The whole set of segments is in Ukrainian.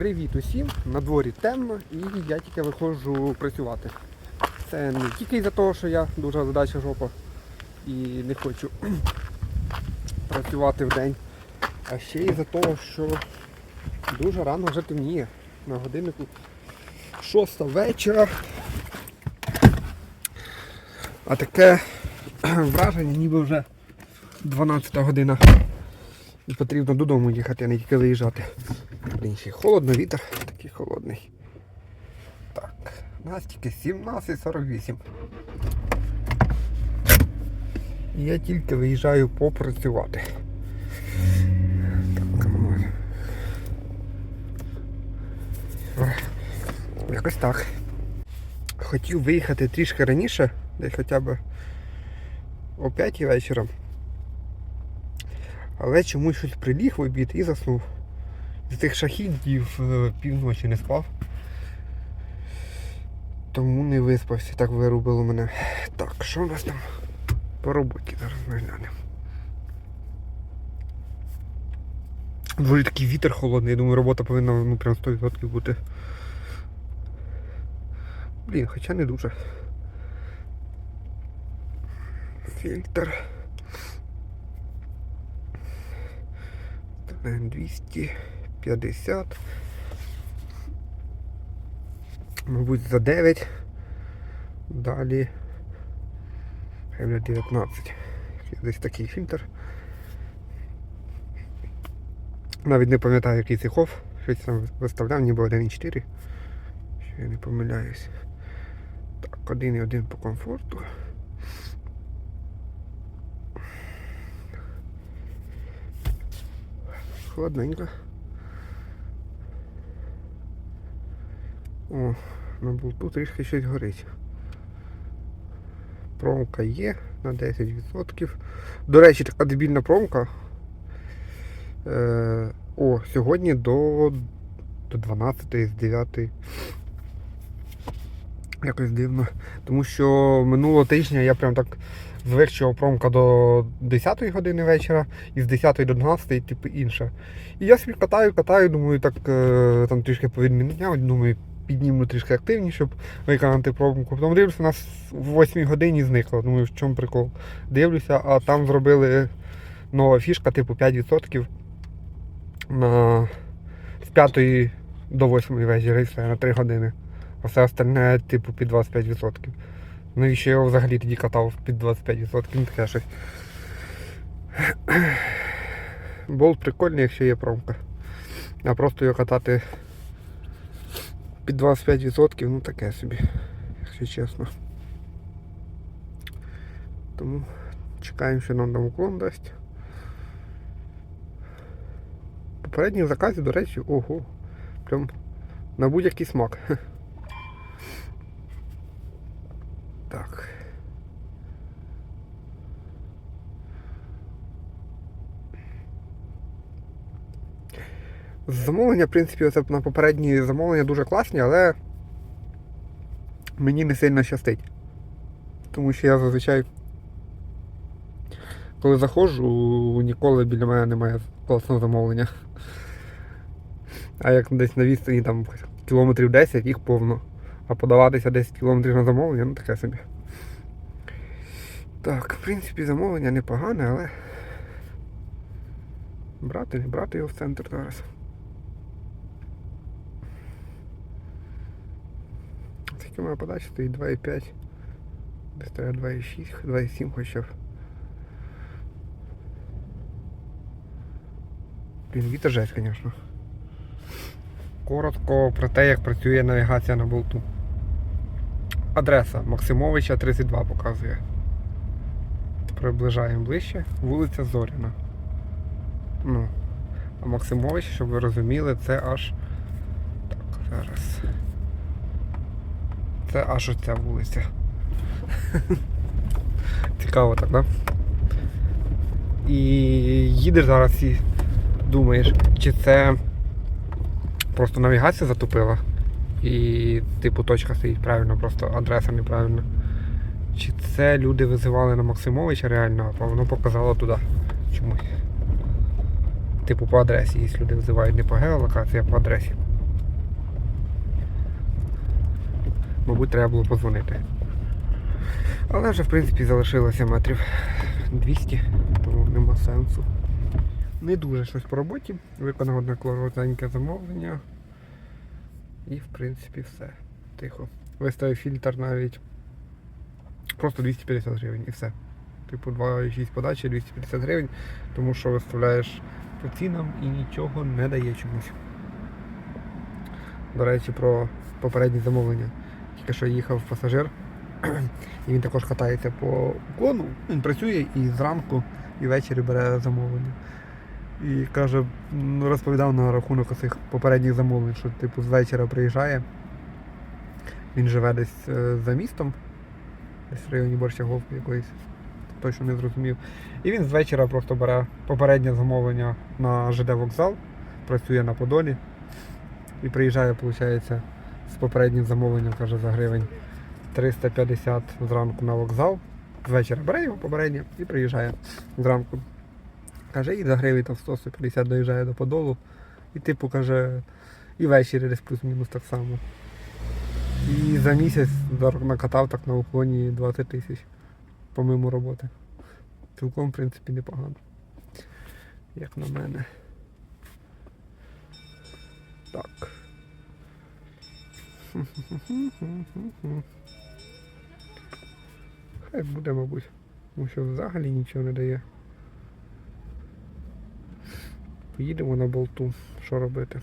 Привіт усім! На дворі темно і я тільки виходжу працювати. Це не тільки із-за того, що я дуже задача жопа і не хочу працювати в день, а ще й за того, що дуже рано вже темніє. На годиннику 6 вечора. А таке враження, ніби вже 12 година. І потрібно додому їхати, а не тільки виїжджати. Блін, ще холодно, вітер такий холодний. Так, у нас тільки 17.48. Я тільки виїжджаю попрацювати. Ну. Якось так. Хотів виїхати трішки раніше, десь хоча б о 5 вечора. Але чомусь щось приліг в обід і заснув. З тих шахідів е, півночі не спав. Тому не виспався, так вирубило мене. Так, що у нас там по роботі зараз наглянемо. Вже такий вітер холодний, я думаю, робота повинна ну, прям 100% бути. Блін, хоча не дуже. Фільтр. ТН 200. 50. Мабуть, за 9. Далі МВ-19. Десь такий фільтр. Навіть не пам'ятаю, який це хоф. Щось там виставляв, ніби 1,4. Що я не помиляюсь. Так, 1,1 по комфорту. Холодненько. О, на болту трішки щось горить. Промка є на 10%. До речі, така дебільна промка. Е, о, сьогодні до, до 12 з 9. Якось дивно. Тому що минулого тижня я прям так що промка до 10 години вечора і з 10 до 12 типу інша. І я собі катаю, катаю, думаю, так е, там трішки повідміняв, думаю, підніму трішки активніше, щоб виконати промку. Потім дивлюся, у нас в 8 годині зникло. Думаю, в чому прикол. Дивлюся, а там зробили нова фішка, типу 5% на з 5 до 8 вечора і на 3 години. А все остальне, типу, під 25%. Навіщо я його взагалі тоді катав під 25%? Ну таке щось. Болт прикольний, якщо є промка. А просто його катати під 25%, ну таке собі, якщо чесно. Тому чекаємо, що нам там уклон дасть. Попередніх заказів, до речі, ого. Прям на будь-який смак. Так. Замовлення, в принципі, оце на попередні замовлення дуже класні, але мені не сильно щастить. Тому що я зазвичай, коли заходжу, ніколи біля мене немає класного замовлення. А як десь на відстані там кілометрів 10, їх повно. А подаватися 10 кілометрів на замовлення, ну таке собі. Так, в принципі, замовлення непогане, але брати, не брати його в центр зараз. Моя подача стоїть 2,5. Десь треба 2,6, 2,7 хоча б. Блін, вітер жесть, звісно. Коротко про те, як працює навігація на болту. Адреса Максимовича 32 показує. Приближаємо ближче. Вулиця Зоряна. Ну. А Максимович, щоб ви розуміли, це аж. Так, зараз. Це аж оця вулиця. Цікаво так, да? І їдеш зараз і думаєш, чи це просто навігація затупила і типу точка стоїть правильно, просто адреса неправильна. Чи це люди визивали на Максимовича реально, а воно показало туди чомусь. Типу по адресі, якщо люди визивають не по геолокації, а по адресі. Мабуть, треба було позвонити. Але вже, в принципі, залишилося метрів 200, тому нема сенсу. Не дуже щось по роботі. Виконав одне коротеньке замовлення. І в принципі все. Тихо. Виставив фільтр навіть просто 250 гривень і все. Типу 2,6 подачі 250 гривень, тому що виставляєш по цінам і нічого не дає чомусь. До речі, про попередні замовлення. Тільки що їхав пасажир, і він також катається по уклону. Він працює і зранку, і ввечері бере замовлення. І каже, розповідав на рахунок цих попередніх замовлень, що типу з вечора приїжджає. Він живе десь е, за містом, десь в районі Борщаговки якоїсь, точно не зрозумів. І він з вечора просто бере попереднє замовлення на ЖД вокзал, працює на Подолі і приїжджає, виходить, з попереднім замовленням, каже, за гривень 350 зранку на вокзал. З вечора бере його попереднє і приїжджає зранку. Каже, і за гривень там 100-150 доїжджає до Подолу. І типу каже, і ввечері десь плюс-мінус так само. І за місяць накатав так на уклоні 20 тисяч помимо роботи. Цілком, в принципі, непогано. Як на мене. Так. Хай буде, мабуть. Тому що взагалі нічого не дає. Поїдемо на болту. Що робити?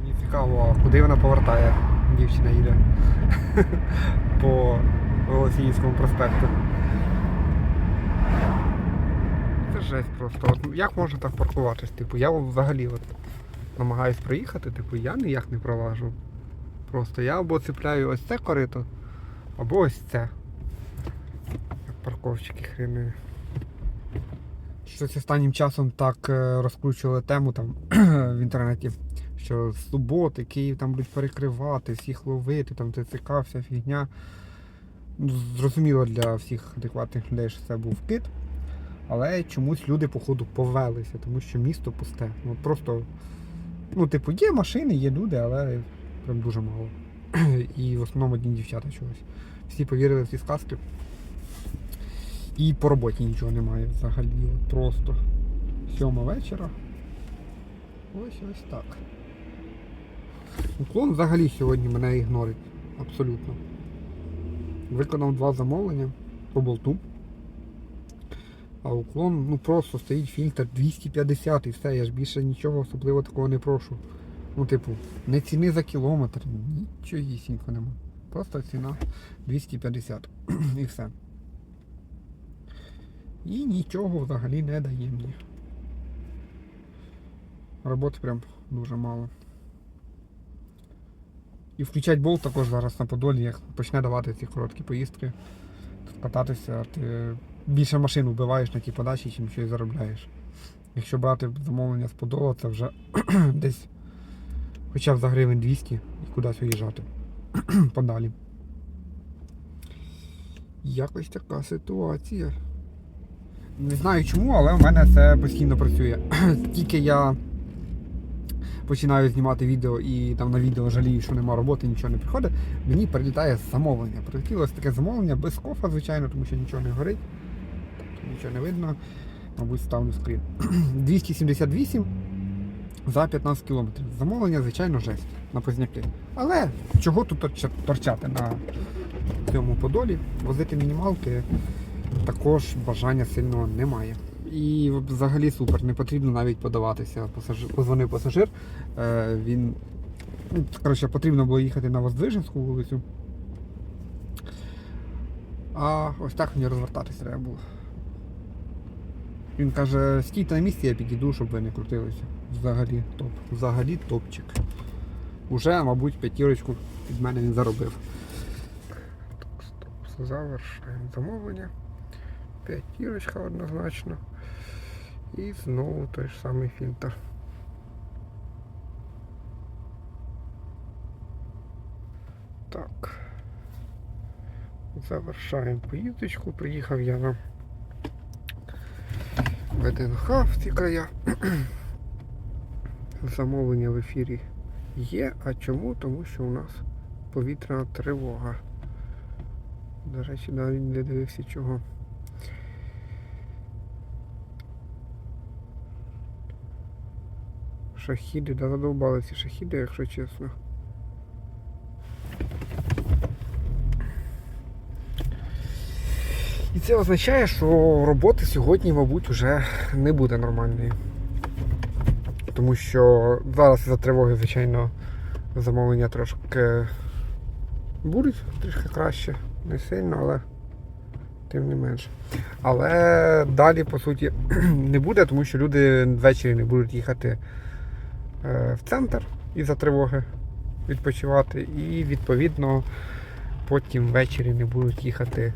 Мені цікаво, куди вона повертає. Дівчина їде. По Голосіївському проспекту. Це жесть просто. От як можна так паркуватись? Типу, я взагалі от намагаюсь проїхати, типу, я ніяк не проважу. Просто я або цепляю ось це корито, або ось це. Як парковщики хрени. Щось останнім часом так е, розкручували тему там в інтернеті, що з суботи Київ там будуть перекривати, всіх ловити, там ТЦК, вся фігня. Ну, Зрозуміло для всіх адекватних людей, що це був кит. Але чомусь люди, походу, повелися, тому що місто пусте. Ну, просто, ну, типу, є машини, є люди, але прям дуже мало. І в основному одні дівчата чогось. Всі повірили в ці сказки. І по роботі нічого немає взагалі. Просто сьома вечора. Ось ось так. Уклон взагалі сьогодні мене ігнорить. Абсолютно. Виконав два замовлення по болту. А уклон, ну просто стоїть фільтр 250 і все, я ж більше нічого особливо такого не прошу. Ну, типу, не ціни за кілометр, нічогісінько нема. Просто ціна 250 і все. І нічого взагалі не дає мені. Роботи прям дуже мало. І включать болт також зараз на Подолі, як почне давати ці короткі поїздки. Тут кататися, ти більше машин вбиваєш на ті подачі, чим щось заробляєш. Якщо брати замовлення з Подола, це вже десь хоча б за гривень 200 і кудись виїжджати. Подалі. Якось така ситуація. Не знаю чому, але в мене це постійно працює. Тільки я починаю знімати відео і там на відео жалію, що нема роботи, нічого не приходить, мені прилітає замовлення. Прилетіло таке замовлення без кофа, звичайно, тому що нічого не горить, нічого не видно. Мабуть, ставлю скрін. 278 за 15 кілометрів. Замовлення, звичайно, жесть на позняки. Але чого тут торчати на цьому подолі? Возити мінімалки також бажання сильного немає. І взагалі супер, не потрібно навіть подаватися. Пасажир, позвонив пасажир. Е, він, ну, коротше, потрібно було їхати на Воздвиженську вулицю. А ось так мені розвертатися треба було. Він каже, стійте на місці, я підійду, щоб ви не крутилися. Взагалі топ. Взагалі топчик. Уже, мабуть, п'ятірочку від мене він заробив. Так, стоп, завершаємо замовлення. П'ятірочка однозначно. І знову той ж самий фільтр. Так. Завершаємо поїздочку. Приїхав я на ВДНХ в ці края. Замовлення в ефірі є. А чому? Тому що у нас повітряна тривога. До речі, навіть не дивився чого. Шахіди, да задовбали ці шахіди, якщо чесно. Це означає, що роботи сьогодні, мабуть, вже не буде нормальної. Тому що зараз за тривоги, звичайно, замовлення трошки будуть трішки краще. Не сильно, але тим не менше. Але далі, по суті, не буде, тому що люди ввечері не будуть їхати е, в центр із-за тривоги відпочивати. І відповідно потім ввечері не будуть їхати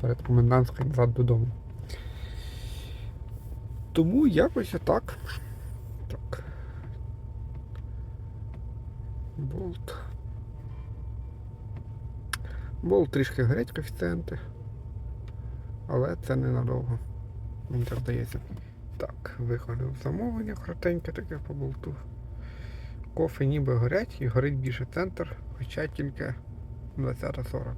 перед комендантською назад додому. Тому якось отак. Так. Болт. Болт трішки горять коефіцієнти. Але це ненадовго. Мені так здається. Так, виходив замовлення коротеньке таке по болту. Кофе ніби горять і горить більше центр, хоча тільки 20.40.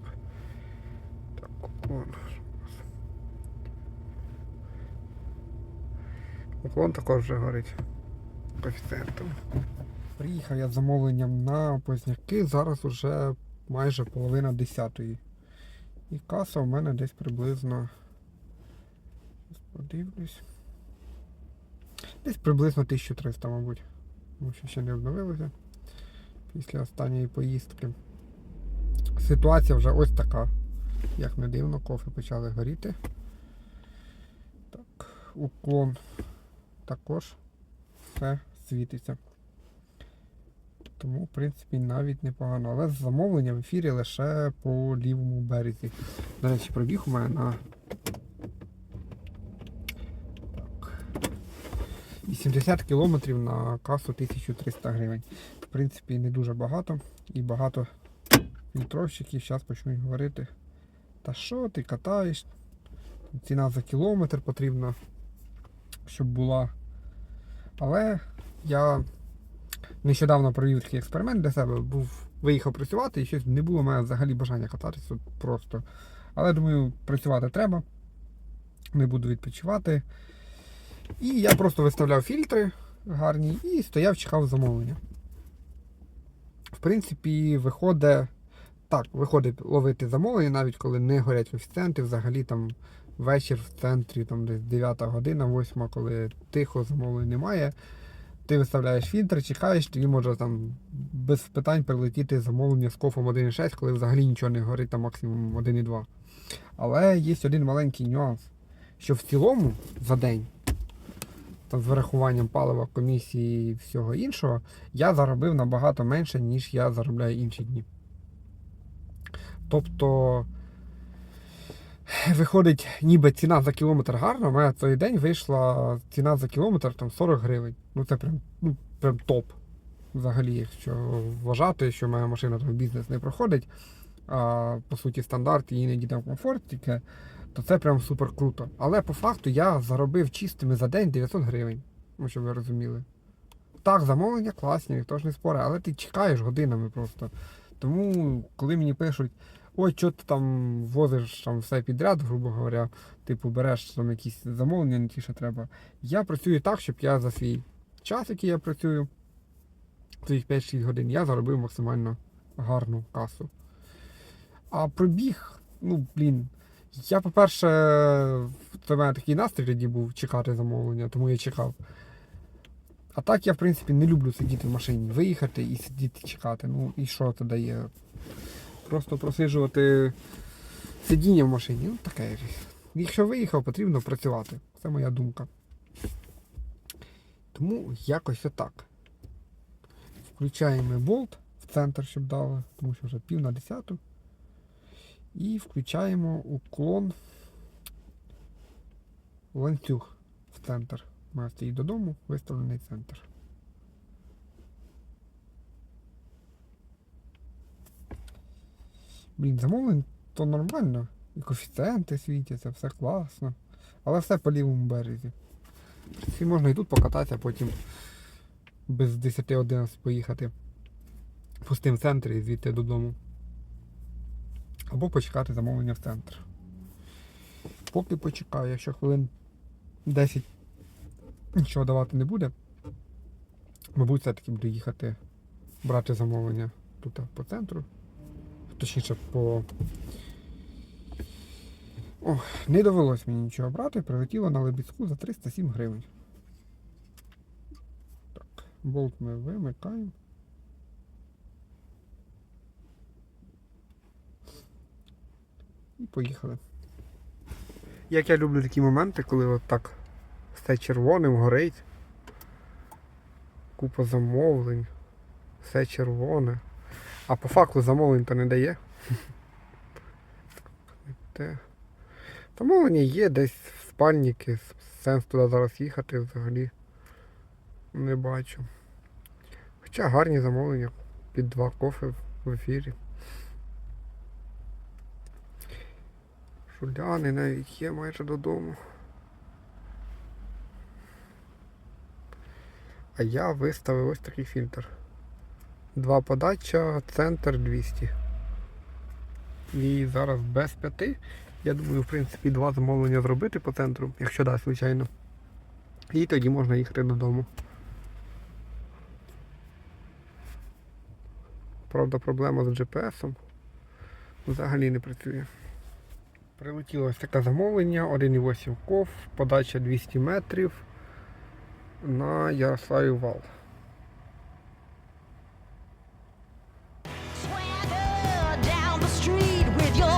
Уклон. Також вже горить коефіцієнтом. Приїхав я з замовленням на позняки, зараз уже майже половина десятої. І каса у мене десь приблизно. Подивлюсь. Десь приблизно 1300, мабуть. Тому що ще не обновилося після останньої поїздки. Ситуація вже ось така. Як не дивно, кофе почали горіти. Так, уклон також все світиться. Тому, в принципі, навіть непогано. Але замовлення в ефірі лише по лівому березі. До речі, пробіг у мене на так, 80 кілометрів на касу 1300 гривень. В принципі, не дуже багато. І багато фільтровщиків зараз почнуть говорити. Та що ти катаєш? Ціна за кілометр потрібна, щоб була. Але я нещодавно провів такий експеримент для себе, був, виїхав працювати і щось не було в мене взагалі бажання кататися просто. Але думаю, працювати треба. Не буду відпочивати. І я просто виставляв фільтри гарні і стояв, чекав замовлення. В принципі, виходить. Так, виходить ловити замовлення, навіть коли не горять коефіцієнти, взагалі там вечір в центрі, там десь 9 година, 8, коли тихо замовлень немає. Ти виставляєш фільтр, чекаєш, тобі може там без питань прилетіти замовлення з кофом 1.6, коли взагалі нічого не горить, там максимум 1.2. Але є один маленький нюанс, що в цілому за день, там з вирахуванням палива, комісії і всього іншого, я заробив набагато менше, ніж я заробляю інші дні. Тобто, виходить, ніби ціна за кілометр гарна, у мене цей день вийшла ціна за кілометр там 40 гривень. Ну це прям, ну, прям топ. Взагалі, якщо вважати, що моя машина там в бізнес не проходить, а по суті стандарт і іноді там комфорт тільки, то це прям супер круто. Але по факту я заробив чистими за день 900 гривень, ну щоб ви розуміли. Так, замовлення класні, ніхто ж не спорить, але ти чекаєш годинами просто. Тому, коли мені пишуть, ой, що ти там возиш там все підряд, грубо говоря, типу береш там якісь замовлення, не ті, що треба. Я працюю так, щоб я за свій час, який я працюю, своїх 5-6 годин, я заробив максимально гарну касу. А пробіг, ну, блін. Я, по-перше, це в мене такий настрій тоді був чекати замовлення, тому я чекав. А так я, в принципі, не люблю сидіти в машині, виїхати і сидіти чекати. Ну і що це дає? Просто просиджувати сидіння в машині. Ну таке. Якщо виїхав, потрібно працювати. Це моя думка. Тому якось отак. Включаємо болт в центр, щоб дали, тому що вже пів на десяту. І включаємо уклон ланцюг в центр. Мене стоїть додому, виставлений центр. Блін, замовлень то нормально. І коефіцієнти світяться, все класно. Але все по лівому березі. В можна і тут покататися, потім без 10-11 поїхати. пустим в центрі і звідти додому. Або почекати замовлення в центр. Поки почекаю, якщо хвилин 10 нічого давати не буде, мабуть, все-таки буду їхати брати замовлення тут по центру. Точніше, по. О, не довелось мені нічого брати, прилетіло на Лебідську за 307 гривень. Так, болт ми вимикаємо. І поїхали. Як я люблю такі моменти, коли от так все червоним горить. Купа замовлень. Все червоне. А по факту замовлень то не дає. Замовлення є десь в спальники. Сенс туди зараз їхати взагалі не бачу. Хоча гарні замовлення під два кофе в ефірі. Шуляни навіть є майже додому. А я виставив ось такий фільтр. Два подача, центр 200. І зараз без п'яти. Я думаю, в принципі, два замовлення зробити по центру, якщо дасть, звичайно. І тоді можна їхати додому. Правда, проблема з GPS взагалі не працює. Прилетіло ось таке замовлення, 1,8 ков, подача 200 метрів на Ярославів вал. Swagger down the street with your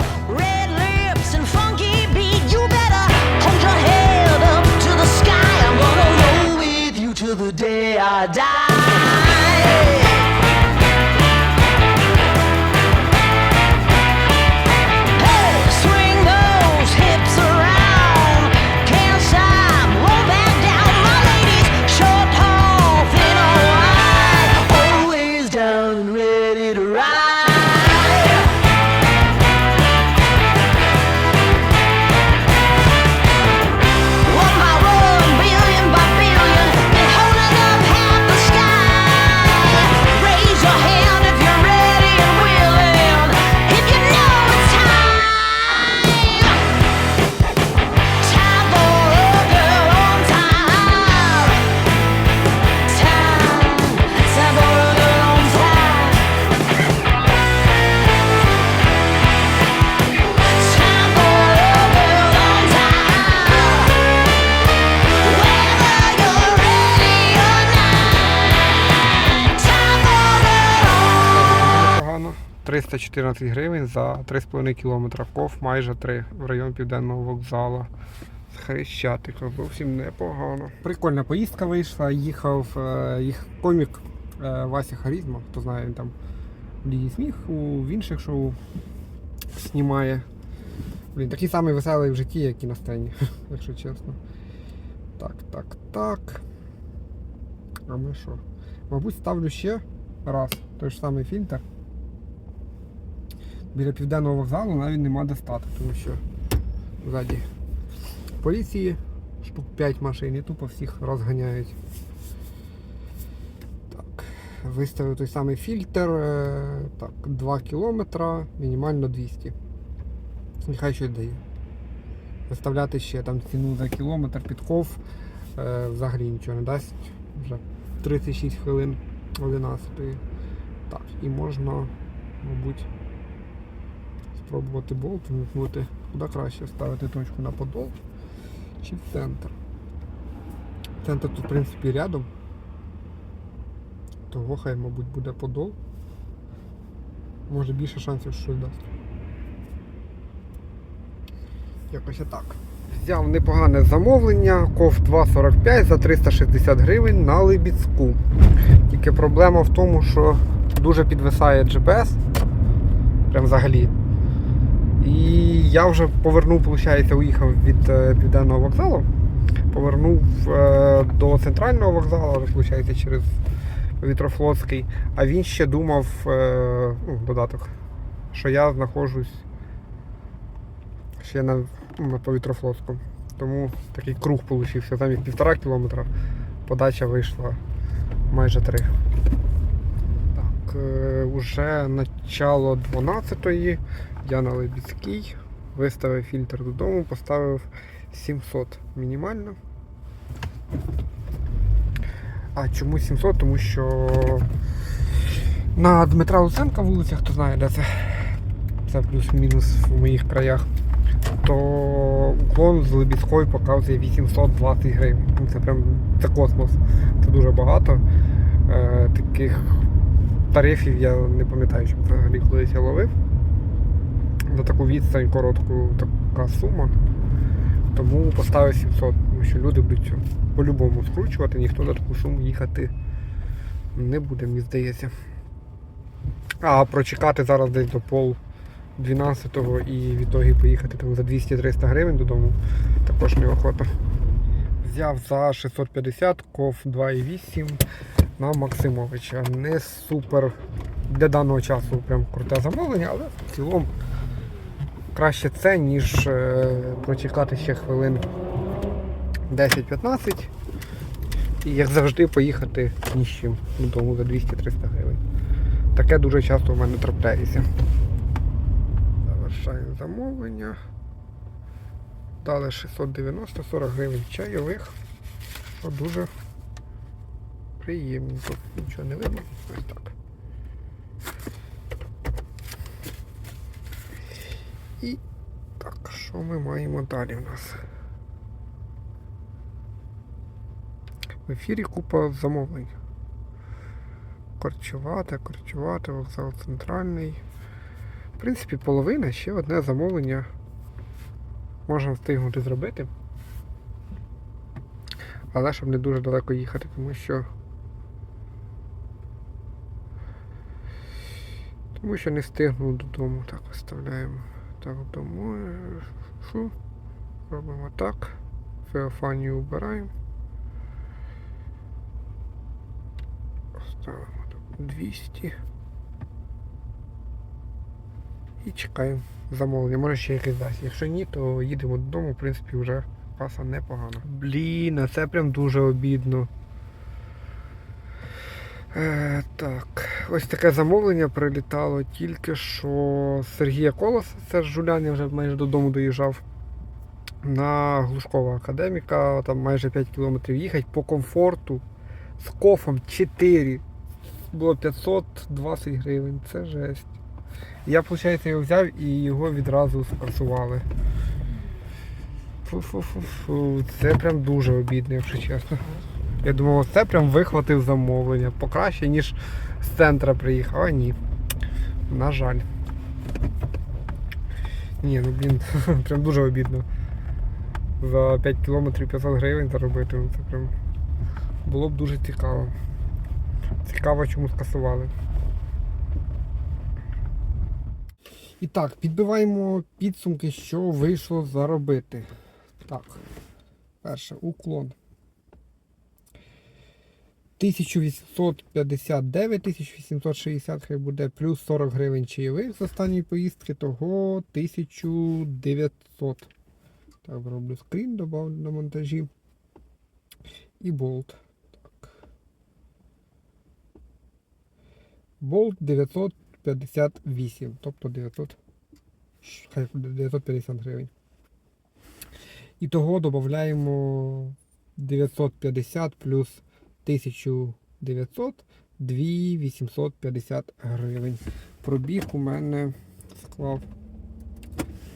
314 гривень за 3,5 кілометра. Ков майже 3 в район південного вокзалу. З Хрещатика зовсім непогано. Прикольна поїздка вийшла. Їхав е, їх комік е, Вася Харізма, хто знає, він там Лігі сміх, у, інших шоу знімає. Блін, такий самий веселий в житті, як і на сцені, якщо чесно. Так, так, так. А ми що? Мабуть, ставлю ще раз той ж самий фільтр. Біля південного вокзалу навіть нема де стати, тому що ззаді поліції штук 5 машин і тупо всіх розганяють. Так, виставив той самий фільтр. е, Так, 2 кілометра, мінімально 200. Нехай щось дає. Виставляти ще там ціну за кілометр підков е, взагалі нічого не дасть. Вже 36 хвилин 11. Так, і можна, мабуть, спробувати болт вмикнути. Куди краще ставити точку на подол чи в центр. Центр тут, в принципі, рядом. Того хай, мабуть, буде подол. Може більше шансів, що щось дасть. Якось отак. Взяв непогане замовлення, ков 2,45 за 360 гривень на Либіцьку. Тільки проблема в тому, що дуже підвисає GPS. Прям взагалі. І я вже повернув, виходить, уїхав від е, південного вокзалу. Повернув е, до центрального вокзалу, виходить, через Вітрофлотський. А він ще думав, е, ну, додаток, що я знаходжусь ще на, ну, по Вітрофлотському. Тому такий круг вийшов. Там півтора кілометра, подача вийшла майже три. Так, е, вже начало 12-ї. Я на Лебідській. Виставив фільтр додому, поставив 700 мінімально. А чому 700? Тому що на Дмитра Луценка вулиця, хто знає, де це. Це плюс-мінус в моїх краях. То уклон з Лебідської показує 820 гривень. Ну, Це прям це космос. Це дуже багато. Е, таких тарифів я не пам'ятаю, що взагалі колись я ловив. За таку відстань коротку така сума. Тому поставив 700, тому що люди будуть по-любому скручувати, ніхто за таку суму їхати не буде, мені здається. А прочекати зараз десь до пол 12-го і в ітогі поїхати там за 200-300 гривень додому також неохота. Взяв за 650 ков 2,8 на Максимовича. Не супер для даного часу прям круте замовлення, але в цілому краще це, ніж е, прочекати ще хвилин 10-15. І як завжди поїхати ні з чим додому за 200-300 гривень. Таке дуже часто в мене трапляється. Завершаю замовлення. Дали 690 40 гривень чайових. Що дуже приємно. Тут нічого не видно. Ось так. І так, що ми маємо далі в нас? В ефірі купа замовлень. Корчувати, корчувати, вокзал центральний. В принципі, половина ще одне замовлення можна встигнути зробити. Але щоб не дуже далеко їхати, тому що. Тому що не встигну додому. Так, виставляємо. Так, вдома. Фу. Робимо так. Феофанію убираємо. Ставимо тут 200. І чекаємо замовлення. Може ще якесь дасть. Якщо ні, то їдемо додому, в принципі, вже паса непогано. Блін, а це прям дуже обідно. Е, так, ось таке замовлення прилітало тільки що Сергія Колоса, це ж Жулян, я вже майже додому доїжджав. На Глушкова академіка, там майже 5 кілометрів їхати по комфорту з кофом 4. Було 520 гривень, це жесть. Я, виходить, його взяв і його відразу скасували. Фу-фу-фу-фу. Це прям дуже обідно, якщо чесно. Я думав, це прям вихватив замовлення. Покраще, ніж з центра приїхав, а ні. На жаль. Ні, ну блін, прям дуже обідно. За 5 кілометрів 500 гривень заробити. Ну це прям було б дуже цікаво. Цікаво, чому скасували. І так, підбиваємо підсумки, що вийшло заробити. Так, перше, уклон. 1859, 1860 хай буде, плюс 40 гривень чайових з останньої поїздки, того 1900. Так, роблю скрін, добавлю на монтажі. І болт. Так. Болт 958, тобто 900, хай буде 950 гривень. І того додаємо 950 плюс 1900, 2850 гривень. Пробіг у мене склав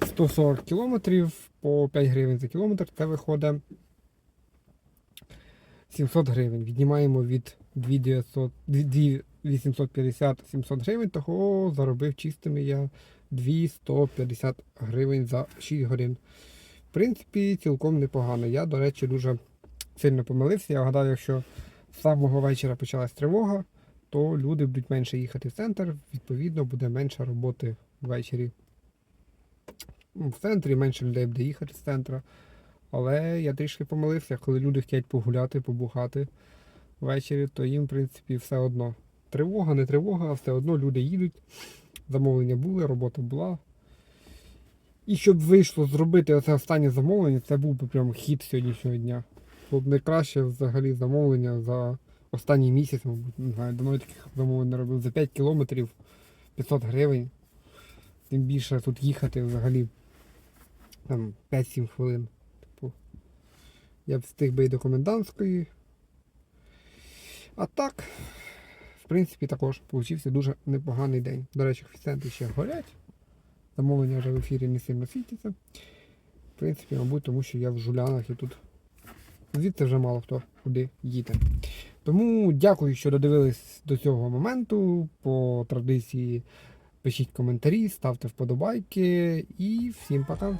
140 кілометрів по 5 гривень за кілометр. Це виходить 700 гривень. Віднімаємо від 2850 700 гривень, того заробив чистими я 250 гривень за 6 годин. В принципі, цілком непогано. Я, до речі, дуже сильно помилився. Я гадав, якщо з самого вечора почалась тривога, то люди будуть менше їхати в центр, відповідно, буде менше роботи ввечері. Ну, В центрі менше людей буде їхати з центру. Але я трішки помилився, коли люди хочуть погуляти, побухати ввечері, то їм, в принципі, все одно. Тривога, не тривога, а все одно люди їдуть. Замовлення були, робота була. І щоб вийшло зробити оце останнє замовлення, це був би прям хід сьогоднішнього дня. Було б найкраще взагалі замовлення за останній місяць, мабуть, не знаю, давно я таких замовлень не робив. За 5 кілометрів 500 гривень. Тим більше тут їхати взагалі там 5-7 хвилин. Типу, я б встиг би і до комендантської. А так, в принципі, також получився дуже непоганий день. До речі, коефіцієнти ще горять. Замовлення вже в ефірі не сильно світяться. В принципі, мабуть, тому що я в жулянах і тут звідси вже мало хто куди їде. Тому дякую, що додивились до цього моменту. По традиції пишіть коментарі, ставте вподобайки і всім пока.